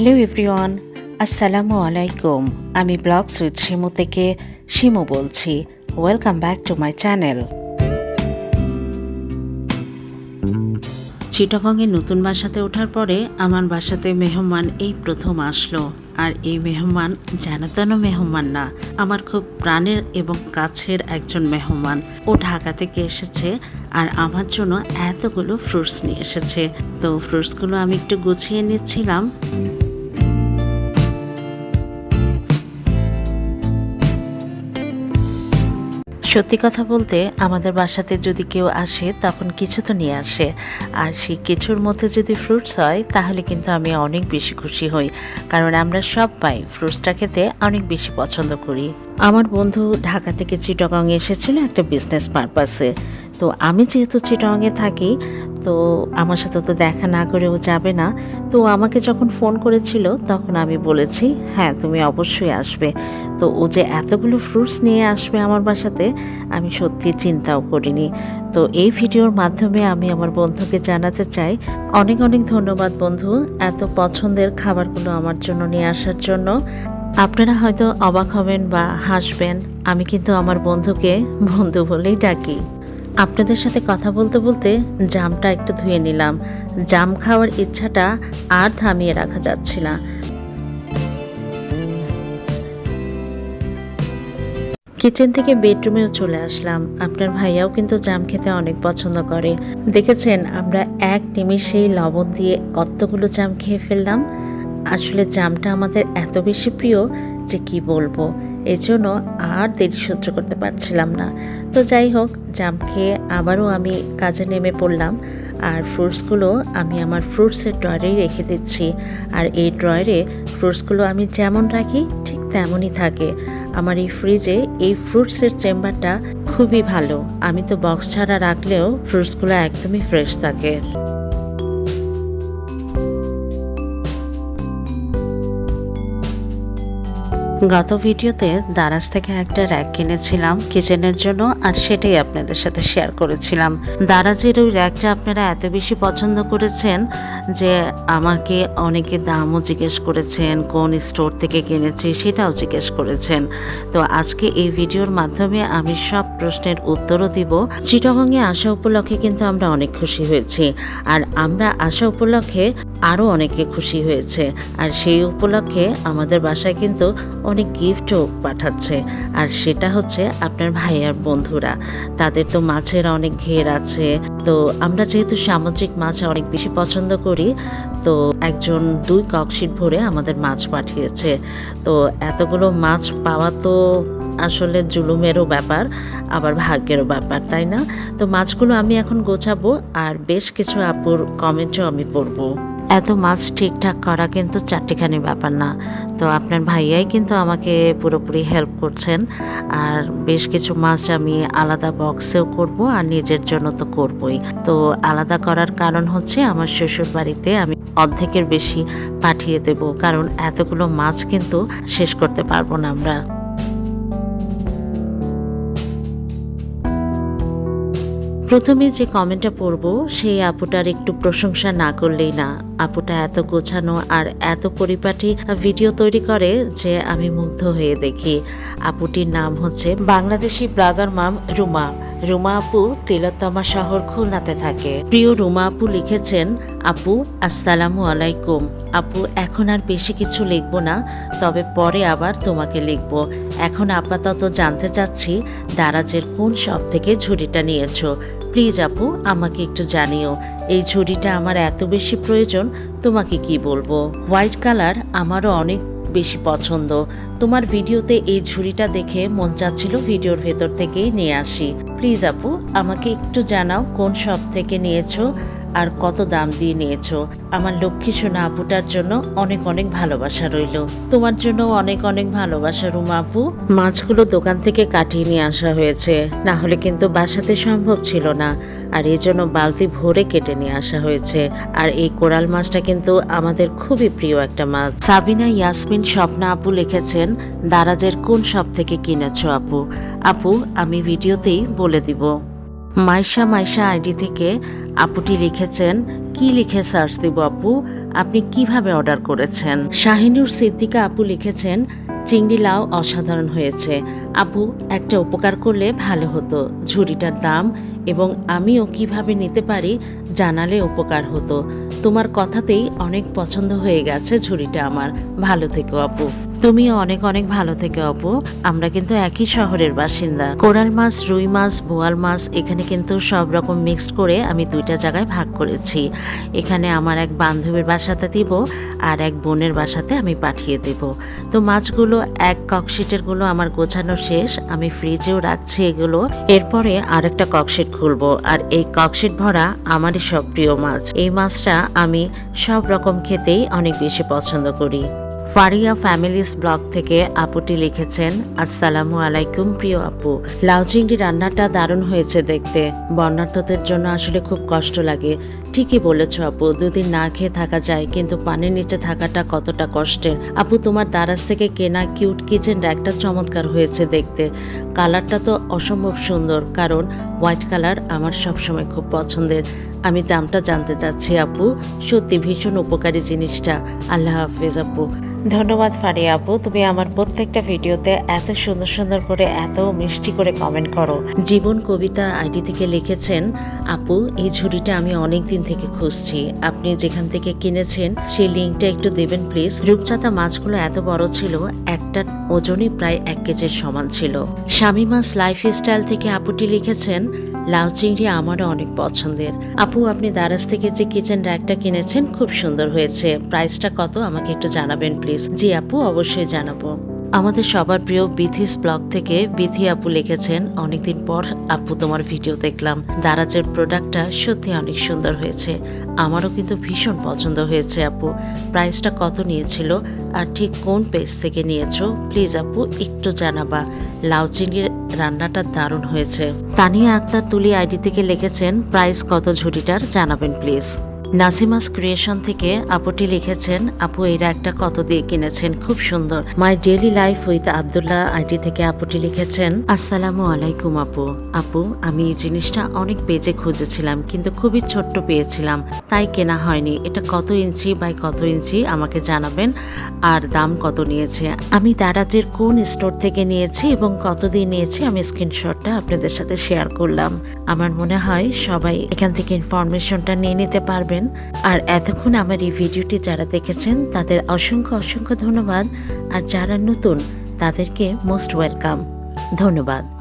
Hello everyone, আসসালামু আলাইকুম। আমি ব্লগ সুইট শিমু থেকে শিমু বলছি। Welcome back to my channel চিটাগংয়ে নতুন বাসাতে ওঠার পরে আমার বাসাতে মেহমান এই প্রথম আসলো। আর এই মেহমান যেন তেন মেহমান না, আমার খুব প্রাণের এবং কাছের একজন মেহমান। ও ঢাকা থেকে এসেছে আর আমার জন্য এতগুলো ফ্রুটস নিয়ে এসেছে। তো ফ্রুটসগুলো আমি একটু গুছিয়ে নিচ্ছিলাম। সত্যি কথা বলতে আমাদের বাসাতে যদি কেউ আসে, তখন কিছু তো নিয়ে আসে। আর সেই কিছুর মধ্যে যদি ফ্রুটস হয়, তাহলে কিন্তু আমি অনেক বেশি খুশি হই। কারণ আমরা সব পাই ফ্রুটসটা খেতে অনেক বেশি পছন্দ করি। আমার বন্ধু ঢাকা থেকে চিটগং এসেছিল একটা বিজনেস পারপাসে তো আমি যেহেতু চিটগংয়ে থাকি তো আমার সাথে তো দেখা না করেও যাবে না। তো আমাকে যখন ফোন করেছিল, তখন আমি বলেছি হ্যাঁ তুমি অবশ্যই আসবে। তো ও যে এতগুলো ফ্রুটস নিয়ে আসবে আমার বাসাতে, আমি সত্যি চিন্তাও করিনি। তো এই ভিডিওর মাধ্যমে আমি আমার বন্ধুকে জানাতে চাই, অনেক অনেক ধন্যবাদ বন্ধু এত পছন্দের খাবারগুলো আমার জন্য নিয়ে আসার জন্য। আপনারা হয়তো অবাক হবেন বা হাসবেন, আমি কিন্তু আমার বন্ধুকে বন্ধু বলেই ডাকি। আপনাদের সাথে কথা বলতে বলতে জামটা একটু ধুয়ে নিলাম। জাম খাওয়ার ইচ্ছাটা আর থামিয়ে রাখা যাচ্ছে না। কিচেন থেকে বেডরুমেও চলে আসলাম। আপনার ভাইয়াও কিন্তু জাম খেতে অনেক পছন্দ করে। দেখেছেন, আমরা এক নিমিষেই লবণ দিয়ে কতগুলো জাম খেয়ে ফেললাম। আসলে জামটা আমাদের এত বেশি প্রিয় যে কি বলব? এজন্য আর দেরি সহ্য করতে পারছিলাম না। তো যাই হোক জাম খেয়ে আবারও আমি কাজে নেমে পড়লাম আর ফ্রুটসগুলো আমি আমার ফ্রুটসের ড্রয়ারেই রেখে দিচ্ছি। আর এই ড্রয়ারে ফ্রুটসগুলো আমি যেমন রাখি, ঠিক তেমনই থাকে। আমার এই ফ্রিজে এই ফ্রুটসের চেম্বারটা খুবই ভালো। আমি তো বক্স ছাড়া রাখলেও ফ্রুটসগুলো একদমই ফ্রেশ থাকে। গত ভিডিওতে দারাজ থেকে একটা র্যাক কিনেছিলাম কিচেনের জন্য আর সেটাই আপনাদের সাথে শেয়ার করেছিলাম। দারাজের ওই র্যাকটা আপনারা এত বেশি পছন্দ করেছেন যে আমাকে অনেকে দামও জিজ্ঞেস করেছেন, কোন স্টোর থেকে কিনেছি সেটাও জিজ্ঞেস করেছেন। তো আজকে এই ভিডিওর মাধ্যমে আমি সব প্রশ্নের উত্তরও দিব। চিটাগংয়ে আসা উপলক্ষে কিন্তু আমরা অনেক খুশি হয়েছি আর আমরা আসা উপলক্ষে আরও অনেকে খুশি হয়েছে। আর সেই উপলক্ষে আমাদের বাসায় কিন্তু অনেক গিফটও পাঠাচ্ছে। আর সেটা হচ্ছে আপনার ভাইয়ার বন্ধুরা। তাদের তো মাছের অনেক ঘের আছে। তো আমরা যেহেতু সামুদ্রিক মাছ অনেক বেশি পছন্দ করি, তো একজন দুই ককশিট ভরে আমাদের মাছ পাঠিয়েছে। তো এতগুলো মাছ পাওয়া তো আসলে জুলুমেরও ব্যাপার, আবার ভাগ্যেরও ব্যাপার, তাই না? তো মাছগুলো আমি এখন গোছাবো, আর বেশ কিছু আপুর কমেন্টও আমি পড়ব। এত মাছ ঠিকঠাক করা কিন্তু চারটিখানি ব্যাপার না। তো আপনার ভাইয়াই কিন্তু আমাকে পুরোপুরি হেল্প করছেন। আর বেশ কিছু মাছ আমি আলাদা বক্সেও করব আর নিজের জন্য তো করবই। তো আলাদা করার কারণ হচ্ছে আমার শ্বশুর বাড়িতে আমি অর্ধেকের বেশি পাঠিয়ে দেব। কারণ এতগুলো মাছ কিন্তু শেষ করতে পারব না আমরা। প্রথমে যে কমেন্টটা পড়ব, সেই আপুটার একটু প্রশংসা না করলেই না। আপুটা এত গোছানো আর এত পরিপাটি ভিডিও তৈরি করে যে আমি মুগ্ধ হয়ে দেখি। আপুটির নাম হচ্ছে বাংলাদেশি ব্লাগার মাম রুমা। রুমা আপু তিলোত্তমা শহর খুলনাতে থাকে। প্রিয় রুমা আপু লিখেছেন, আপু, আসসালামু আলাইকুম। আপু, এখন আর বেশি কিছু লিখব না, তবে পরে আবার তোমাকে লিখব। এখন আপাতত জানতে চাচ্ছি দারাজের কোন সব থেকে ঝুড়িটা নিয়েছো? প্লিজ আপু, আমাকে একটু জানিও। এই ঝুড়িটা আমার এত বেশি প্রয়োজন, তোমাকে কি বলব? হোয়াইট কালার আমারও অনেক বেশি পছন্দ। তোমার ভিডিওতে এই ঝুড়িটা দেখে মন চাচ্ছিল ভিডিওর ভেতর থেকেই নিয়ে আসি। প্লিজ আপু, আমাকে একটু জানাও কোন শপ থেকে নিয়েছো আর কত দাম দিয়ে নিয়েছো। আমার লক্ষ্মী সোনা আপুটার জন্য অনেক অনেক ভালোবাসা রইল। তোমার জন্য অনেক অনেক ভালোবাসা রুমা আপু। মাছগুলো দোকান থেকে কাটিয়ে নিয়ে আসা হয়েছে। না হলে কিন্তু বাসাতে সম্ভব ছিল না। আর এই জন্য বালতি ভরে কেটে নিয়ে আসা হয়েছে। আর এই কোরাল মাছটা কিন্তু আমাদের খুবই প্রিয় একটা মাছ। সাবিনা, ইয়াসমিন, স্বপ্না আপু লিখেছেন, দারাজের কোন শপ থেকে কিনেছো আপু? আপু, আমি ভিডিওতেই বলে দিব। মাইশা মাইশা আইডি থেকে আপুটি লিখেছেন, কি লিখে সার্চ দিব আপু? আপনি কীভাবে অর্ডার করেছেন? শাহিনুর সিদ্দিকা আপু লিখেছেন, চিংড়ি লাউ অসাধারণ হয়েছে। আপু, একটা উপকার করলে ভালো হতো। ঝুড়িটার দাম এবং আমিও কীভাবে নিতে পারি জানালে উপকার হতো। তোমার কথাতেই অনেক পছন্দ হয়ে গেছে ঝুড়িটা আমার। ভালো থেকো আপু। তুমিও অনেক অনেক ভালো থেকে অপু আমরা কিন্তু একই শহরের বাসিন্দা। কোরাল মাছ, রুই মাছ, বোয়াল মাছ, এখানে কিন্তু সব রকম মিক্সড করে আমি দুইটা জায়গায় ভাগ করেছি। এখানে আমার এক বান্ধবীর বাসাতে দিব আর এক বোনের বাসাতে আমি পাঠিয়ে দেব। তো মাছগুলো এক ককশিটেরগুলো আমার গোছানো শেষ। আমি ফ্রিজেও রাখছি এগুলো। এরপরে আরেকটা ককশিট খুলবো আর এই ককশিট ভরা আমারই সব প্রিয় মাছ। এই মাছটা আমি সব রকম খেতেই অনেক বেশি পছন্দ করি। ফারিয়া ফ্যামিলিস ব্লগ থেকে আপুটি লিখেছেন, আসসালামু আলাইকুম প্রিয় আপু। লাউ চিংড়ি রান্নাটা দারুণ হয়েছে দেখতে। বন্যার্থদের জন্য আসলে খুব কষ্ট লাগে। ঠিকই বলেছ আপু, দুদিন না খেয়ে থাকা যায়, কিন্তু পানির নিচে থাকাটা কতটা কষ্টের। আপু, তোমার দারাজ থেকে কেনা কিউট কিচেন র্যাকটা চমৎকার হয়েছে দেখতে। কালারটা তো অসম্ভব সুন্দর, কারণ হোয়াইট কালার আমার সবসময় খুব পছন্দের। আমি দামটা জানতে চাচ্ছি আপু, সত্যি ভীষণ উপকারী জিনিসটা। আল্লাহ হাফেজ আপু। ধন্যবাদ ফারিয়া আপু, তুমি আমার প্রত্যেকটা ভিডিওতে এত সুন্দর সুন্দর করে, এত মিষ্টি করে কমেন্ট করো। জীবন কবিতা আইডি থেকে লিখেছেন, আপু, এই ঝুড়িটা আমি অনেক দিন থেকে খুঁজছি। আপনি যেখান থেকে কিনেছেন, সেই লিঙ্কটা একটু দেবেন প্লিজ রূপচাঁদা মাছগুলো এত বড় ছিল, একটা ওজনই প্রায় এক কেজির সমান ছিল। শামিমাস লাইফ স্টাইল থেকে আপুটি লিখেছেন লাউ চিংড়ি আমারও অনেক পছন্দের। আপু, আপনি দারাজ থেকে যে কিচেন র্যাকটা কিনেছেন, খুব সুন্দর হয়েছে। প্রাইসটা কত, আমাকে একটু জানাবেন প্লিজ জি আপু, অবশ্যই জানাব। আমাদের সবার প্রিয় বিথিস ব্লগ থেকে বিথি আপু লিখেছেন, অনেকদিন পর আপু তোমার ভিডিও দেখলাম। দারাজের প্রোডাক্টটা সত্যি অনেক সুন্দর হয়েছে। আমারও কিন্তু ভীষণ পছন্দ হয়েছে আপু। প্রাইসটা কত নিয়েছিল আর ঠিক কোন পেজ থেকে নিয়েছো, প্লিজ আপু, একটু জানাবা। লাউ চিংড়ির রান্নাটা দারুণ হয়েছে। তানিয়া আক্তার তুলি আইডি থেকে লিখেছেন, প্রাইস কত ঝুড়িটার? জানাবেন, প্লিজ। নাসিমাস ক্রিয়েশন থেকে আপুটি লিখেছেন, আপু এই একটা কত দিয়ে কিনেছেন? খুব সুন্দর। My daily life with Abdullah ID থেকে আপুটি লিখেছেন, আসসালামু আলাইকুম, আপু। আপু, আমি এই জিনিসটা অনেক পেজে খুঁজেছিলাম, কিন্তু খুবই ছোট্ট পেয়েছিলাম, তাই কেনা হয়নি। এটা কত ইঞ্চি বাই কত ইঞ্চি আমাকে জানাবেন? আর দাম কত নিয়েছে? আমি দারাজের কোন স্টোর থেকে নিয়েছি এবং কত দিয়ে নিয়েছি, আমি স্ক্রিনশটটা আপনাদের সাথে শেয়ার করলাম। আমার মনে হয় সবাই এখান থেকে ইনফরমেশনটা নিয়ে নিতে পারবেন আর এতক্ষণ আমার এই ভিডিওটি যারা দেখেছেন, তাদের অসংখ্য অসংখ্য ধন্যবাদ। আর যারা নতুন, তাদেরকে মোস্ট ওয়েলকাম ধন্যবাদ।